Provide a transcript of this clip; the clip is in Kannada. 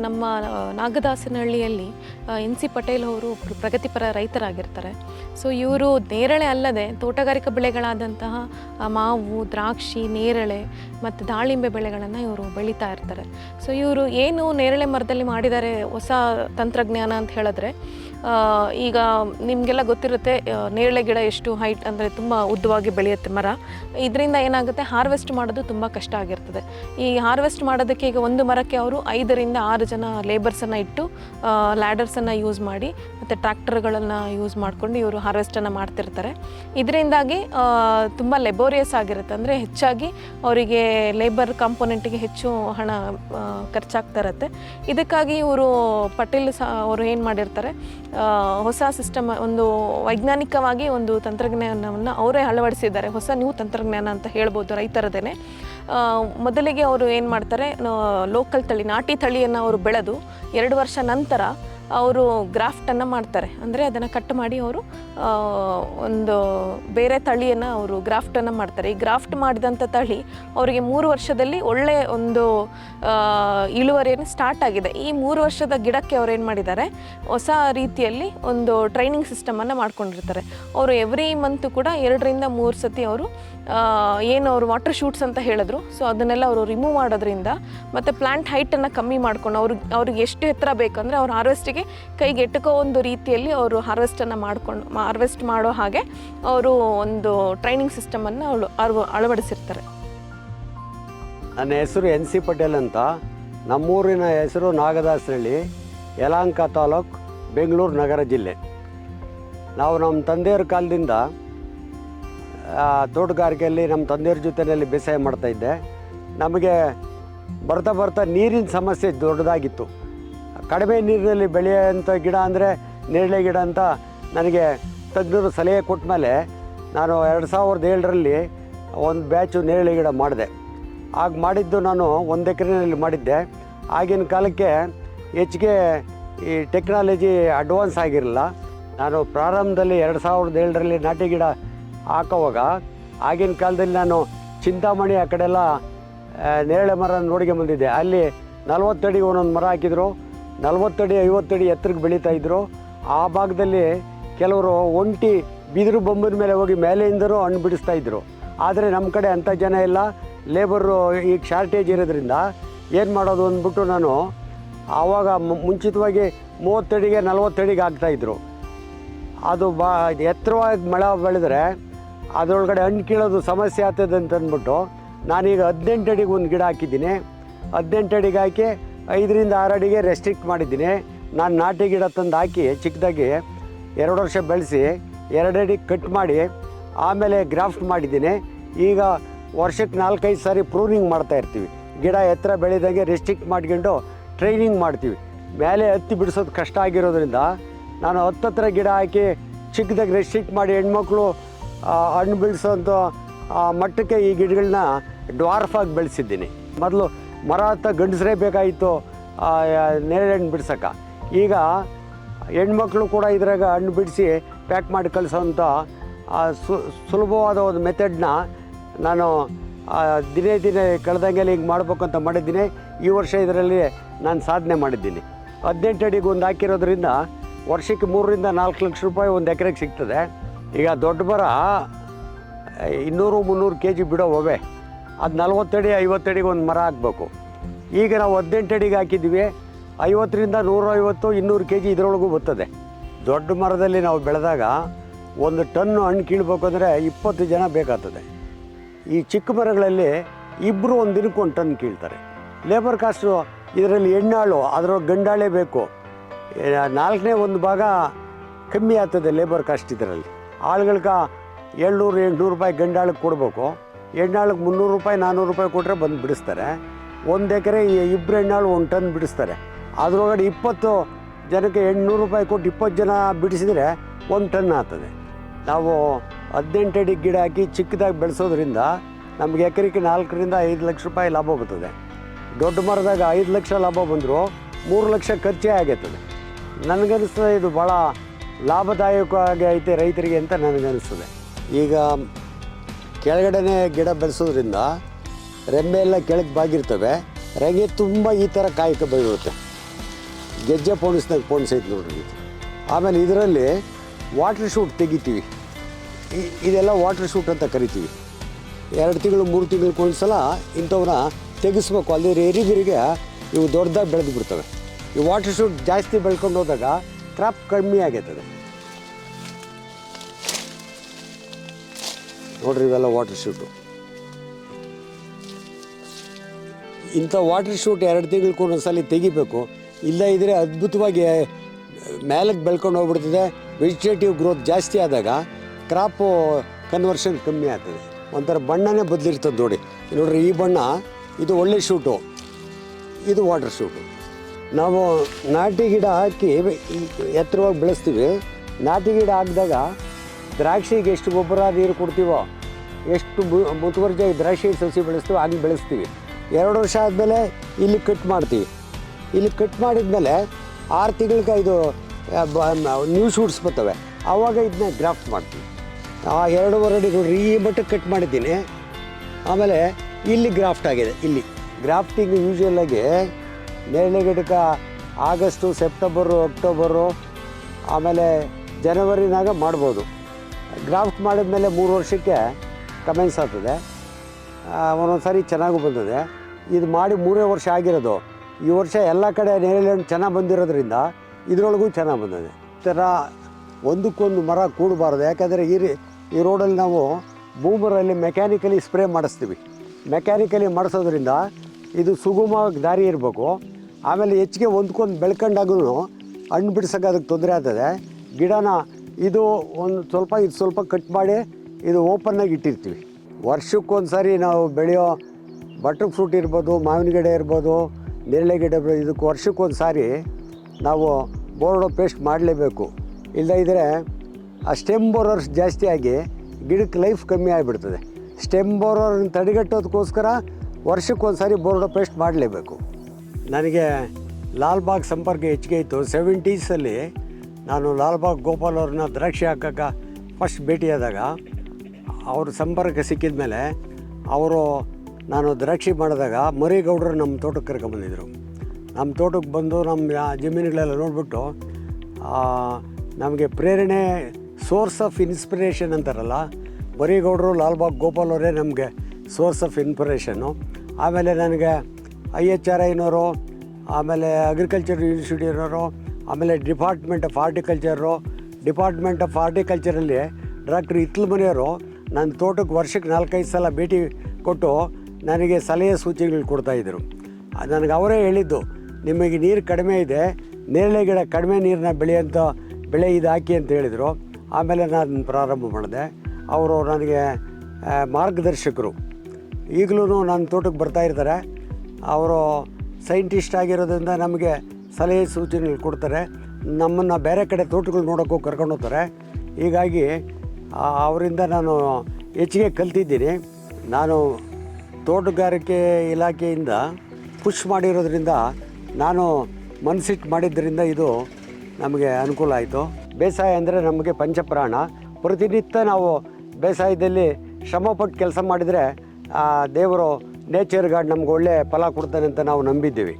ನಮ್ಮ ನಾಗದಾಸನಹಳ್ಳಿಯಲ್ಲಿ ಎನ್ ಸಿ ಪಟೇಲ್ ಅವರು ಪ್ರಗತಿಪರ ರೈತರಾಗಿರ್ತಾರೆ. ಸೊ, ಇವರು ನೇರಳೆ ಅಲ್ಲದೆ ತೋಟಗಾರಿಕಾ ಬೆಳೆಗಳಾದಂತಹ ಮಾವು, ದ್ರಾಕ್ಷಿ, ನೇರಳೆ ಮತ್ತು ದಾಳಿಂಬೆ ಬೆಳೆಗಳನ್ನು ಇವರು ಬೆಳೀತಾ ಇರ್ತಾರೆ. ಸೊ, ಇವರು ಏನು ನೇರಳೆ ಮರದಲ್ಲಿ ಮಾಡಿದ್ದಾರೆ ಹೊಸ ತಂತ್ರಜ್ಞಾನ ಅಂತ ಹೇಳಿದ್ರೆ ಈಗ ನಿಮಗೆಲ್ಲ ಗೊತ್ತಿರುತ್ತೆ ನೇರಳೆ ಗಿಡ ಎಷ್ಟು ಹೈಟ್ ಅಂದರೆ ತುಂಬ ಉದ್ದವಾಗಿ ಬೆಳೆಯುತ್ತೆ ಮರ. ಇದರಿಂದ ಏನಾಗುತ್ತೆ ಹಾರ್ವೆಸ್ಟ್ ಮಾಡೋದು ತುಂಬ ಕಷ್ಟ ಆಗಿರ್ತದೆ. ಈ ಹಾರ್ವೆಸ್ಟ್ ಮಾಡೋದಕ್ಕೆ ಈಗ ಒಂದು ಮರಕ್ಕೆ ಅವರು ಐದರಿಂದ ಆರು ಜನ ಲೇಬರ್ಸನ್ನು ಇಟ್ಟು ಲ್ಯಾಡರ್ಸನ್ನು ಯೂಸ್ ಮಾಡಿ, ಮತ್ತು ಟ್ರ್ಯಾಕ್ಟರ್ಗಳನ್ನು ಯೂಸ್ ಮಾಡಿಕೊಂಡು ಇವರು ಹಾರ್ವೆಸ್ಟನ್ನು ಮಾಡ್ತಿರ್ತಾರೆ. ಇದರಿಂದಾಗಿ ತುಂಬ ಲೆಬೋರಿಯಸ್ ಆಗಿರುತ್ತೆ. ಅಂದರೆ ಹೆಚ್ಚಾಗಿ ಅವರಿಗೆ ಲೇಬರ್ ಕಾಂಪೊನೆಂಟಿಗೆ ಹೆಚ್ಚು ಹಣ ಖರ್ಚಾಗ್ತಾ ಇರುತ್ತೆ. ಇದಕ್ಕಾಗಿ ಇವರು, ಪಟೇಲ್ ಸಹ ಅವರು ಏನು ಮಾಡಿರ್ತಾರೆ ಹೊಸ ಸಿಸ್ಟಮ್ ಒಂದು ವೈಜ್ಞಾನಿಕವಾಗಿ ಒಂದು ತಂತ್ರಜ್ಞಾನವನ್ನು ಅವರೇ ಅಳವಡಿಸಿದ್ದಾರೆ. ಹೊಸ ನ್ಯೂ ತಂತ್ರಜ್ಞಾನ ಅಂತ ಹೇಳ್ಬೋದು ರೈತರದೇ ಮೊದಲಿಗೆ ಅವರು ಏನು ಮಾಡ್ತಾರೆ ಲೋಕಲ್ ತಳಿ, ನಾಟಿ ತಳಿಯನ್ನು ಅವರು ಬೆಳೆದು ಎರಡು ವರ್ಷ ನಂತರ ಅವರು ಗ್ರಾಫ್ಟನ್ನು ಮಾಡ್ತಾರೆ. ಅಂದರೆ ಅದನ್ನು ಕಟ್ ಮಾಡಿ ಅವರು ಒಂದು ಬೇರೆ ತಳಿಯನ್ನು ಅವರು ಗ್ರಾಫ್ಟನ್ನು ಮಾಡ್ತಾರೆ. ಈ ಗ್ರಾಫ್ಟ್ ಮಾಡಿದಂಥ ತಳಿ ಅವರಿಗೆ ಮೂರು ವರ್ಷದಲ್ಲಿ ಒಳ್ಳೆಯ ಒಂದು ಇಳುವರಿಯನ್ನು ಸ್ಟಾರ್ಟ್ ಆಗಿದೆ. ಈ ಮೂರು ವರ್ಷದ ಗಿಡಕ್ಕೆ ಅವ್ರು ಏನು ಮಾಡಿದ್ದಾರೆ? ಹೊಸ ರೀತಿಯಲ್ಲಿ ಒಂದು ಟ್ರೈನಿಂಗ್ ಸಿಸ್ಟಮನ್ನು ಮಾಡ್ಕೊಂಡಿರ್ತಾರೆ. ಅವರು ಎವ್ರಿ ಮಂತು ಕೂಡ ಎರಡರಿಂದ ಮೂರು ಸತಿ ಅವರು ಏನು ಅವರು ವಾಟರ್ ಶೂಟ್ಸ್ ಅಂತ ಹೇಳಿದ್ರು. ಸೊ ಅದನ್ನೆಲ್ಲ ಅವರು ರಿಮೂವ್ ಮಾಡೋದ್ರಿಂದ ಮತ್ತು ಪ್ಲಾಂಟ್ ಹೈಟನ್ನು ಕಮ್ಮಿ ಮಾಡ್ಕೊಂಡು ಅವ್ರಿಗೆ ಅವ್ರಿಗೆ ಎಷ್ಟು ಎತ್ತರ ಬೇಕಂದರೆ ಅವ್ರ ಹಾರ್ವೆಸ್ಟಿಗೆ ಕೈಗೆ ಎಟುಕೋ ಒಂದು ರೀತಿಯಲ್ಲಿ ಅವರು ಹಾರ್ವೆಸ್ಟನ್ನು ಮಾಡ್ಕೊಂಡು ಹಾರ್ವೆಸ್ಟ್ ಮಾಡೋ ಹಾಗೆ ಅವರು ಒಂದು ಟ್ರೈನಿಂಗ್ ಸಿಸ್ಟಮನ್ನು ಅವಳು ಅಳವ ಅಳವಡಿಸಿರ್ತಾರೆ. ನನ್ನ ಹೆಸರು ಎನ್ ಸಿ ಪಟೇಲ್ ಅಂತ. ನಮ್ಮೂರಿನ ಹೆಸರು ನಾಗದಾಸರಳ್ಳಿ ಯಲಹಂಕ ತಾಲೂಕು, ಬೆಂಗಳೂರು ನಗರ ಜಿಲ್ಲೆ. ನಾವು ನಮ್ಮ ತಂದೆಯವ್ರ ಕಾಲದಿಂದ ತೋಟಗಾರಿಕೆಯಲ್ಲಿ ನಮ್ಮ ತಂದೆಯವ್ರ ಜೊತೆಯಲ್ಲಿ ಬೇಸಾಯ ಮಾಡ್ತಾಯಿದ್ದೆ ನಮಗೆ ಬರ್ತಾ ಬರ್ತಾ ನೀರಿನ ಸಮಸ್ಯೆ ದೊಡ್ಡದಾಗಿತ್ತು. ಕಡಿಮೆ ನೀರಿನಲ್ಲಿ ಬೆಳೆಯೋಂಥ ಗಿಡ ಅಂದರೆ ನೇರಳೆ ಗಿಡ ಅಂತ ನನಗೆ ತಜ್ಞರು ಸಲಹೆ ಕೊಟ್ಟ ಮೇಲೆ ನಾನು ಎರಡು ಸಾವಿರದ ಏಳರಲ್ಲಿ ಒಂದು ಬ್ಯಾಚು ನೇರಳೆ ಗಿಡ ಮಾಡಿದೆ. ಆಗ ಮಾಡಿದ್ದು ನಾನು ಒಂದು ಎಕರೆನಲ್ಲಿ ಮಾಡಿದ್ದೆ. ಆಗಿನ ಕಾಲಕ್ಕೆ ಹೆಚ್ಚಿಗೆ ಈ ಟೆಕ್ನಾಲಜಿ ಅಡ್ವಾನ್ಸ್ ಆಗಿರಲಿಲ್ಲ. ನಾನು ಪ್ರಾರಂಭದಲ್ಲಿ ಎರಡು ಸಾವಿರದ ಏಳರಲ್ಲಿ ನಾಟಿ ಗಿಡ ಹಾಕೋವಾಗ ಆಗಿನ ಕಾಲದಲ್ಲಿ ನಾನು ಚಿಂತಾಮಣಿ ಆ ಕಡೆಲ್ಲ ನೇರಳೆ ಮರ ನೋಡಿಗೆ ಬಂದಿದ್ದೆ. ಅಲ್ಲಿ ನಲ್ವತ್ತಡಿ ಒಂದೊಂದು ಮರ ಹಾಕಿದ್ರು. ನಲ್ವತ್ತಡಿ ಐವತ್ತಡಿ ಎತ್ತರಕ್ಕೆ ಬೆಳೀತಾ ಇದ್ರು. ಆ ಭಾಗದಲ್ಲಿ ಕೆಲವರು ಒಂಟಿ ಬಿದಿರು ಬೊಂಬಿನ ಮೇಲೆ ಹೋಗಿ ಮೇಲೆಯಿಂದಲೂ ಹಣ್ಣು ಬಿಡಿಸ್ತಾ ಇದ್ರು. ಆದರೆ ನಮ್ಮ ಕಡೆ ಅಂಥ ಜನ ಇಲ್ಲ. ಲೇಬರು ಈಗ ಶಾರ್ಟೇಜ್ ಇರೋದ್ರಿಂದ ಏನು ಮಾಡೋದು ಅಂದ್ಬಿಟ್ಟು ನಾನು ಆವಾಗ ಮುಂಚಿತವಾಗಿ ಮೂವತ್ತಡಿಗೆ ನಲ್ವತ್ತಡಿಗೆ ಹಾಕ್ತಾಯಿದ್ರು ಅದು ಬಾ ಎತ್ತರವಾಗಿ ಮಳೆ ಬೆಳೆದ್ರೆ ಅದರೊಳಗಡೆ ಹಣ್ಣು ಕೀಳೋದು ಸಮಸ್ಯೆ ಆಗ್ತದೆ ಅಂತ ಅಂದ್ಬಿಟ್ಟು ನಾನೀಗ ಹದಿನೆಂಟು ಅಡಿಗೆ ಒಂದು ಗಿಡ ಹಾಕಿದ್ದೀನಿ. ಹದಿನೆಂಟು ಅಡಿಗೆ ಹಾಕಿ ಐದರಿಂದ ಆರು ಅಡಿಗೆ ರೆಸ್ಟ್ರಿಕ್ಟ್ ಮಾಡಿದ್ದೀನಿ. ನಾನು ನಾಟಿ ಗಿಡ ತಂದು ಹಾಕಿ ಚಿಕ್ಕದಾಗಿ ಎರಡು ವರ್ಷ ಬೆಳೆಸಿ ಎರಡು ಅಡಿ ಕಟ್ ಮಾಡಿ ಆಮೇಲೆ ಗ್ರಾಫ್ಟ್ ಮಾಡಿದ್ದೀನಿ. ಈಗ ವರ್ಷಕ್ಕೆ ನಾಲ್ಕೈದು ಸಾರಿ ಪ್ರೂನಿಂಗ್ ಮಾಡ್ತಾ ಇರ್ತೀವಿ. ಗಿಡ ಎತ್ತರ ಬೆಳೆದಂಗೆ ರೆಸ್ಟ್ರಿಕ್ಟ್ ಮಾಡ್ಕೊಂಡು ಟ್ರೈನಿಂಗ್ ಮಾಡ್ತೀವಿ. ಮೇಲೆ ಹತ್ತಿ ಬಿಡಿಸೋದು ಕಷ್ಟ ಆಗಿರೋದ್ರಿಂದ ನಾನು ಹತ್ತತ್ರ ಗಿಡ ಹಾಕಿ ಚಿಕ್ಕದಾಗಿ ರೆಸ್ಟ್ರಿಕ್ಟ್ ಮಾಡಿ ಹೆಣ್ಮಕ್ಳು ಹಣ್ಣು ಆ, ಮಟ್ಟಕ್ಕೆ ಈ ಗಿಡಗಳನ್ನ ಡ್ವಾರ್ಫಾಗಿ ಬೆಳೆಸಿದ್ದೀನಿ. ಮೊದಲು ಮರ ಹತ್ತ ಗಂಡಸರೇ ಬೇಕಾಗಿತ್ತು ಆ, ನೇರಳೆ ಹಣ್ಣು ಬಿಡ್ಸೋಕೆ ಈಗ ಹೆಣ್ಮಕ್ಳು ಕೂಡ ಇದ್ರಾಗ ಹಣ್ಣು ಬಿಡಿಸಿ ಪ್ಯಾಕ್ ಮಾಡಿ ಕಳಿಸೋಂಥ ಸು ಸುಲಭವಾದ ಒಂದು ಮೆಥಡ್ನ ನಾನು ದಿನೇ ದಿನೇ ಕಳೆದಂಗೆಲ್ಲ ಹಿಂಗೆ ಮಾಡಬೇಕು ಅಂತ ಮಾಡಿದ್ದೀನಿ. ಈ ವರ್ಷ ಇದರಲ್ಲಿ ನಾನು ಸಾಧನೆ ಮಾಡಿದ್ದೀನಿ. ಹದಿನೆಂಟು ಅಡಿಗೆ ಒಂದು ಹಾಕಿರೋದ್ರಿಂದ ವರ್ಷಕ್ಕೆ ಮೂರರಿಂದ ನಾಲ್ಕು ಲಕ್ಷ ರೂಪಾಯಿ ಒಂದು ಎಕರೆಗೆ ಸಿಗ್ತದೆ. ಈಗ ದೊಡ್ಡ ಮರ, ಇನ್ನೂರು ಮುನ್ನೂರು ಕೆ ಜಿ ಬಿಡೋ ಒವೆ. ಅದು ನಲ್ವತ್ತಡಿ ಐವತ್ತಡಿಗೆ ಒಂದು ಮರ ಹಾಕಬೇಕು ಈಗ ನಾವು ಹದಿನೆಂಟು ಅಡಿಗೆ ಹಾಕಿದ್ವಿ ಐವತ್ತರಿಂದ ನೂರೈವತ್ತು, ಇನ್ನೂರು ಕೆ ಜಿ ಇದರೊಳಗೂ ಬರ್ತದೆ. ದೊಡ್ಡ ಮರದಲ್ಲಿ ನಾವು ಬೆಳೆದಾಗ ಒಂದು ಟನ್ನು ಹಣ್ಣು ಕೀಳ್ಬೇಕು ಅಂದರೆ ಇಪ್ಪತ್ತು ಜನ ಬೇಕಾಗ್ತದೆ. ಈ ಚಿಕ್ಕ ಮರಗಳಲ್ಲಿ ಇಬ್ಬರು ಒಂದು ದಿನಕ್ಕೆ ಒಂದು ಟನ್ ಕೀಳ್ತಾರೆ. ಲೇಬರ್ ಕಾಸ್ಟು ಇದರಲ್ಲಿ ಎಣ್ಣಾಳು, ಅದರೊಳಗೆ ಗಂಡಾಳೆ ಬೇಕು. ನಾಲ್ಕನೇ ಒಂದು ಭಾಗ ಕಮ್ಮಿ ಆಗ್ತದೆ ಲೇಬರ್ ಕಾಸ್ಟ್ ಇದರಲ್ಲಿ. ಆಳುಗಳ್ಗೆ ಏಳ್ನೂರು, ಎಂಟುನೂರು ರೂಪಾಯಿ ಗಂಡಾಳಿಗೆ ಕೊಡಬೇಕು. ಎಣ್ಣಾಳಿಗೆ ಮುನ್ನೂರು ರೂಪಾಯಿ ನಾನ್ನೂರು ರೂಪಾಯಿ ಕೊಟ್ಟರೆ ಬಂದು ಬಿಡಿಸ್ತಾರೆ. ಒಂದು ಎಕರೆ ಇಬ್ಬರು ಹೆಣ್ಣಾಳು ಒಂದು ಟನ್ ಬಿಡಿಸ್ತಾರೆ. ಅದರೊಳಗಡೆ ಇಪ್ಪತ್ತು ಜನಕ್ಕೆ ಎಂಟುನೂರು ರೂಪಾಯಿ ಕೊಟ್ಟು ಇಪ್ಪತ್ತು ಜನ ಬಿಡಿಸಿದರೆ ಒಂದು ಟನ್ ಆಗ್ತದೆ. ನಾವು ಹದಿನೆಂಟು ಅಡಿ ಗಿಡ ಹಾಕಿ ಚಿಕ್ಕದಾಗಿ ಬೆಳೆಸೋದ್ರಿಂದ ನಮಗೆ ಎಕರೆಗೆ ನಾಲ್ಕರಿಂದ ಐದು ಲಕ್ಷ ರೂಪಾಯಿ ಲಾಭ ಬರ್ತದೆ. ದೊಡ್ಡ ಮರದಾಗ ಐದು ಲಕ್ಷ ಲಾಭ ಬಂದರೂ ಮೂರು ಲಕ್ಷ ಖರ್ಚೇ ಆಗಿರ್ತದೆ ನನಗನ್ನಿಸ್ತದೆ ಇದು ಭಾಳ ಲಾಭದಾಯಕವಾಗಿ ಐತೆ ರೈತರಿಗೆ ಅಂತ ನನಗನ್ನಿಸ್ತದೆ ಈಗ ಕೆಳಗಡೆನೇ ಗಿಡ ಬೆಳೆಸೋದ್ರಿಂದ ರೆಂಬೆ ಎಲ್ಲ ಕೆಳಗೆ ಬಾಗಿರ್ತವೆ, ರೆಂಗೆ ತುಂಬ ಈ ಥರ ಕಾಯಕ ಬೆಳಿರುತ್ತೆ ಗೆಜ್ಜೆ ಪೋಣಿಸ್ದಾಗ ಪೋಣಿಸೈತೆ ನೋಡ್ರಿ ಆಮೇಲೆ ಇದರಲ್ಲಿ ವಾಟ್ರ್ ಶೂಟ್ ತೆಗಿತೀವಿ. ಇದೆಲ್ಲ ವಾಟ್ರ್ ಶೂಟ್ ಅಂತ ಕರಿತೀವಿ. ಎರಡು ತಿಂಗಳು, ಮೂರು ತಿಂಗಳು ಒಂದ್ಸಲ ಇಂಥವನ್ನ ತೆಗೆಸ್ಬೇಕು. ಅಲ್ಲಿ ಎರಿಗಿರಿಗೆ ಇವು ದೊಡ್ಡದಾಗಿ ಬೆಳೆದು ಬಿಡ್ತವೆ ಈ ವಾಟರ್ ಶೂಟ್ ಜಾಸ್ತಿ ಬೆಳ್ಕೊಂಡು ಹೋದಾಗ ಕ್ರಾಪ್ ಕಮ್ಮಿ ಆಗೈತದೆ. ನೋಡ್ರಿ ಇವೆಲ್ಲ ವಾಟರ್ ಶೂಟು ಇಂಥ ವಾಟರ್ ಶೂಟ್ ಎರಡು ತಿಂಗಳಿಗೆ ಒಂದೊಂದ್ಸಲಿ ತೆಗಿಬೇಕು. ಇಲ್ಲ ಇದ್ರೆ ಅದ್ಭುತವಾಗಿ ಮೇಲಕ್ಕೆ ಬೆಳ್ಕೊಂಡು ಹೋಗ್ಬಿಡ್ತದೆ. ವೆಜಿಟೇಟಿವ್ ಗ್ರೋತ್ ಜಾಸ್ತಿ ಆದಾಗ ಕ್ರಾಪು ಕನ್ವರ್ಷನ್ ಕಮ್ಮಿ ಆಗ್ತದೆ. ಒಂಥರ ಬಣ್ಣನೇ ಬದಲಿರ್ತದೆ ನೋಡಿ. ನೋಡ್ರಿ ಈ ಬಣ್ಣ, ಇದು ಒಳ್ಳೆ ಶೂಟು ಇದು ವಾಟರ್ ಶೂಟು ನಾವು ನಾಟಿ ಗಿಡ ಹಾಕಿ ಎತ್ತರವಾಗಿ ಬೆಳೆಸ್ತೀವಿ. ನಾಟಿ ಗಿಡ ಹಾಕಿದಾಗ ದ್ರಾಕ್ಷಿಗೆ ಎಷ್ಟು ಗೊಬ್ಬರ ನೀರು ಕೊಡ್ತೀವೋ, ಎಷ್ಟು ಮು- ಮುತುವರ್ಜಿಯಾಗಿ ದ್ರಾಕ್ಷಿ ಸಸಿ ಬೆಳೆಸ್ತೀವೋ ಹಾಗೆ ಬೆಳೆಸ್ತೀವಿ. ಎರಡು ವರ್ಷ ಆದಮೇಲೆ ಇಲ್ಲಿ ಕಟ್ ಮಾಡ್ತೀವಿ. ಇಲ್ಲಿ ಕಟ್ ಮಾಡಿದ್ಮೇಲೆ ಆರು ತಿಂಗಳಿಗೆ ಇದು ನ್ಯೂ ಶೂಟ್ಸ್ ಬರ್ತವೆ. ಆವಾಗ ಇದನ್ನ ಗ್ರಾಫ್ಟ್ ಮಾಡ್ತೀವಿ. ಆ ಎರಡೂವರೆ ಅಡಿ ನೋಡ್ರಿ ಈ ಮಟ್ಟಕ್ಕೆ ಕಟ್ ಮಾಡಿದ್ದೀನಿ. ಆಮೇಲೆ ಇಲ್ಲಿ ಗ್ರಾಫ್ಟ್ ಆಗಿದೆ, ಇಲ್ಲಿ. ಗ್ರಾಫ್ಟಿಂಗ್ ಯೂಶ್ವಲಾಗಿ ನೇರಳೆ ಗಿಡಕ್ಕೆ ಆಗಸ್ಟು, ಸೆಪ್ಟೆಂಬರು, ಅಕ್ಟೋಬರು, ಆಮೇಲೆ ಜನವರಿನಾಗ ಮಾಡ್ಬೋದು. ಗ್ರಾಫ್ಟ್ ಮಾಡಿದ ಮೇಲೆ ಮೂರು ವರ್ಷಕ್ಕೆ ಕಮೆನ್ಸ್ ಆಗ್ತದೆ. ಒಂದೊಂದು ಸಾರಿ ಚೆನ್ನಾಗೂ ಬಂದಿದೆ ಇದು ಮಾಡಿ ಮೂರೇ ವರ್ಷ ಆಗಿರೋದು. ಈ ವರ್ಷ ಎಲ್ಲ ಕಡೆ ನೇರಳೆ ಹಣ್ಣು ಚೆನ್ನಾಗಿ ಬಂದಿರೋದ್ರಿಂದ ಇದರೊಳಗೂ ಚೆನ್ನಾಗಿ ಬಂದಿದೆ. ಥರ ಒಂದಕ್ಕೊಂದು ಮರ ಕೂಡಬಾರ್ದು. ಯಾಕಂದರೆ ಈ ಈ ರೋಡಲ್ಲಿ ನಾವು ಬೂಮರಲ್ಲಿ ಮೆಕ್ಯಾನಿಕಲಿ ಸ್ಪ್ರೇ ಮಾಡಿಸ್ತೀವಿ. ಮೆಕ್ಯಾನಿಕಲಿ ಮಾಡಿಸೋದ್ರಿಂದ ಇದು ಸುಗಮವಾಗಿ ದಾರಿ ಇರಬೇಕು. ಆಮೇಲೆ ಹೆಚ್ಚಿಗೆ ಹೊಂದ್ಕೊಂಡು ಬೆಳ್ಕೊಂಡಾಗೂ ಹಣ್ಣು ಬಿಡ್ಸೋಕೆ ಅದಕ್ಕೆ ತೊಂದರೆ ಆಗ್ತದೆ. ಗಿಡನ ಇದು ಒಂದು ಸ್ವಲ್ಪ, ಇದು ಸ್ವಲ್ಪ ಕಟ್ ಮಾಡಿ ಇದು ಓಪನ್ನಾಗಿ ಇಟ್ಟಿರ್ತೀವಿ. ವರ್ಷಕ್ಕೊಂದು ಸಾರಿ ನಾವು ಬೆಳೆಯೋ ಬಟರ್ ಫ್ರೂಟ್ ಇರ್ಬೋದು, ಮಾವಿನ ಗಿಡ ಇರ್ಬೋದು, ನೇರಳೆ ಗಿಡ ಇದಕ್ಕೆ ವರ್ಷಕ್ಕೊಂದು ಸಾರಿ ನಾವು ಬೋರ್ಡೋ ಪೇಸ್ಟ್ ಮಾಡಲೇಬೇಕು. ಇಲ್ಲದೇ ಇದ್ದರೆ ಆ ಸ್ಟೆಮ್ ಬೋರರ್ಸ್ ಜಾಸ್ತಿ ಆಗಿ ಗಿಡಕ್ಕೆ ಲೈಫ್ ಕಮ್ಮಿ ಆಗಿಬಿಡ್ತದೆ. ಸ್ಟೆಮ್ ಬೋರರ್ನ ತಡೆಗಟ್ಟೋದಕ್ಕೋಸ್ಕರ ವರ್ಷಕ್ಕೊಂದು ಸಾರಿ ಬೋರ್ಡೋ ಪೇಸ್ಟ್ ಮಾಡಲೇಬೇಕು. ನನಗೆ ಲಾಲ್ಬಾಗ್ ಸಂಪರ್ಕ ಹೆಚ್ಚಿಗೆ ಇತ್ತು. ಸೆವೆಂಟೀಸಲ್ಲಿ ನಾನು ಲಾಲ್ಬಾಗ್ ಗೋಪಾಲ್ ಅವ್ರನ್ನ ದ್ರಾಕ್ಷಿ ಹಾಕಕ್ಕೆ ಫಸ್ಟ್ ಭೇಟಿಯಾದಾಗ ಅವ್ರ ಸಂಪರ್ಕ ಸಿಕ್ಕಿದ ಮೇಲೆ ಅವರು ನಾನು ದ್ರಾಕ್ಷಿ ಮಾಡಿದಾಗ ಮರಿಗೌಡರು ನಮ್ಮ ತೋಟಕ್ಕೆ ಕರ್ಕೊಂಬಂದಿದ್ರು ನಮ್ಮ ತೋಟಕ್ಕೆ ಬಂದು ನಮ್ಮ ಜಮೀನುಗಳೆಲ್ಲ ನೋಡಿಬಿಟ್ಟು ನಮಗೆ ಪ್ರೇರಣೆ ಸೋರ್ಸ್ ಆಫ್ ಇನ್ಸ್ಪಿರೇಷನ್ ಅಂತಾರಲ್ಲ, ಮರಿಗೌಡರು, ಲಾಲ್ಬಾಗ್ ಗೋಪಾಲ್ ಅವರೇ ನಮಗೆ ಸೋರ್ಸ್ ಆಫ್ ಇನ್ಸ್ಪಿರೇಷನ್ನು ಆಮೇಲೆ ನನಗೆ ಐ ಎಚ್ ಆರ್ ಐನವರು ಆಮೇಲೆ ಅಗ್ರಿಕಲ್ಚರ್ ಇನ್ಸ್ಟಿಟ್ಯೂಟ್ನವರು ಆಮೇಲೆ department of horticulture department of ಹಾರ್ಟಿಕಲ್ಚರಲ್ಲಿ doctor ಇತ್ಲ ಮನೆಯವರು ನನ್ನ ತೋಟಕ್ಕೆ ವರ್ಷಕ್ಕೆ ನಾಲ್ಕೈದು ಸಲ ಭೇಟಿ ಕೊಟ್ಟು ನನಗೆ ಸಲಹೆ ಸೂಚನೆಗಳು ಕೊಡ್ತಾಯಿದ್ರು ನನಗೆ ಅವರೇ ಹೇಳಿದ್ದು, ನಿಮಗೆ ನೀರು ಕಡಿಮೆ ಇದೆ, ನೇರಳೆ ಗಿಡ ಕಡಿಮೆ ನೀರನ್ನ ಬೆಳೆಯೋಂಥ ಬೆಳೆ ಇದು ಹಾಕಿ ಅಂತ ಹೇಳಿದರು. ಆಮೇಲೆ ನಾನು ಪ್ರಾರಂಭ ಮಾಡಿದೆ. ಅವರು ನನಗೆ ಮಾರ್ಗದರ್ಶಕರು. ಈಗಲೂ ನನ್ನ ತೋಟಕ್ಕೆ ಬರ್ತಾ ಇರ್ತಾರೆ. ಅವರು ಸೈಂಟಿಸ್ಟ್ ಆಗಿರೋದ್ರಿಂದ ನಮಗೆ ಸಲಹೆ ಸೂಚನೆಗಳು ಕೊಡ್ತಾರೆ. ನಮ್ಮನ್ನು ಬೇರೆ ಕಡೆ ತೋಟಗಳು ನೋಡೋಕ್ಕೂ ಕರ್ಕೊಂಡು ಹೋಗ್ತಾರೆ. ಹೀಗಾಗಿ ಅವರಿಂದ ನಾನು ಹೆಚ್ಚಿಗೆ ಕಲ್ತಿದ್ದೀನಿ. ನಾನು ತೋಟಗಾರಿಕೆ ಇಲಾಖೆಯಿಂದ ಪುಷ್ ಮಾಡಿರೋದ್ರಿಂದ, ನಾನು ಮನಸ್ಸಿಟ್ಟು ಮಾಡಿದ್ದರಿಂದ ಇದು ನಮಗೆ ಅನುಕೂಲ ಆಯಿತು. ಬೇಸಾಯ ಅಂದರೆ ನಮಗೆ ಪಂಚಪ್ರಾಣ. ಪ್ರತಿನಿತ್ಯ ನಾವು ಬೇಸಾಯದಲ್ಲಿ ಶ್ರಮಪಟ್ಟು ಕೆಲಸ ಮಾಡಿದರೆ ದೇವರು ನೇಚರ್ ಗಾಡ್ ನಮ್ಗೆ ಒಳ್ಳೆ ಫಲ ಕೊಡ್ತಾನೆ ಅಂತ ನಾವು ನಂಬಿದ್ದೀವಿ.